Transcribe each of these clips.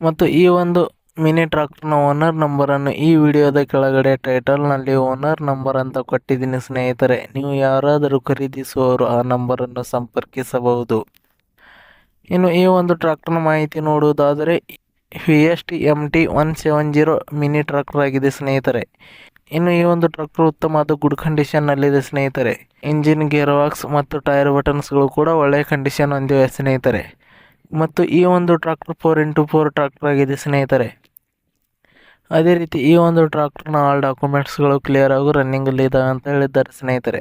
ಮತ್ತು ಈ ಒಂದು ಮಿನಿ ಟ್ರಾಕ್ಟರ್ನ ಓನರ್ ನಂಬರನ್ನು ಈ ವಿಡಿಯೋದ ಕೆಳಗಡೆ ಟೈಟಲ್ನಲ್ಲಿ ಓನರ್ ನಂಬರ್ ಅಂತ ಕೊಟ್ಟಿದ್ದೀನಿ ಸ್ನೇಹಿತರೆ. ನೀವು ಯಾರಾದರೂ ಖರೀದಿಸುವವರು ಆ ನಂಬರನ್ನು ಸಂಪರ್ಕಿಸಬಹುದು. ಇನ್ನು ಈ ಒಂದು ಟ್ರಾಕ್ಟರ್ನ ಮಾಹಿತಿ ನೋಡುವುದಾದರೆ V S T M T one seven zero mini tractor ಆಗಿದೆ ಸ್ನೇಹಿತರೆ. ಇನ್ನು ಈ ಒಂದು ಟ್ರಾಕ್ಟರ್ ಉತ್ತಮವಾದ ಗುಡ್ ಕಂಡೀಷನ್ನಲ್ಲಿದೆ ಸ್ನೇಹಿತರೆ. ಇಂಜಿನ್ ಗೇರ್ ವಾಕ್ಸ್ ಮತ್ತು ಟೈರ್ ಬಟನ್ಸ್ಗಳು ಕೂಡ ಒಳ್ಳೆಯ ಕಂಡೀಷನ್ ಹೊಂದಿವೆ ಸ್ನೇಹಿತರೆ. ಮತ್ತು ಈ ಒಂದು tractor four into four tractor ಆಗಿದೆ, ಸ್ನೇಹಿತರೆ. ಅದೇ ರೀತಿ ಈ ಒಂದು ಟ್ರಾಕ್ಟರ್ನ ಆಲ್ ಡಾಕ್ಯುಮೆಂಟ್ಸ್ಗಳು ಕ್ಲಿಯರ್ ಆಗು ರನ್ನಿಂಗಲ್ಲಿ ಇದ್ದಾವೆ ಅಂತ ಹೇಳಿದ್ದಾರೆ, ಸ್ನೇಹಿತರೆ.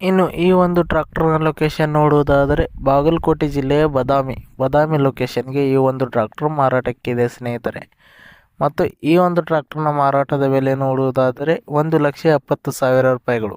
ಇನ್ನು ಈ ಒಂದು ಟ್ರಾಕ್ಟರ್ನ ಲೊಕೇಶನ್ ನೋಡುವುದಾದರೆ ಬಾಗಲಕೋಟೆ ಜಿಲ್ಲೆಯ ಬದಾಮಿ ಬದಾಮಿ ಲೊಕೇಶನ್ಗೆ ಈ ಒಂದು ಟ್ರಾಕ್ಟರ್ ಮಾರಾಟಕ್ಕಿದೆ, ಸ್ನೇಹಿತರೆ. ಮತ್ತು ಈ ಒಂದು ಟ್ರಾಕ್ಟರ್ನ ಮಾರಾಟದ ಬೆಲೆ ನೋಡುವುದಾದರೆ ಒಂದು ಲಕ್ಷ ಎಪ್ಪತ್ತು ಸಾವಿರ ರೂಪಾಯಿಗಳು.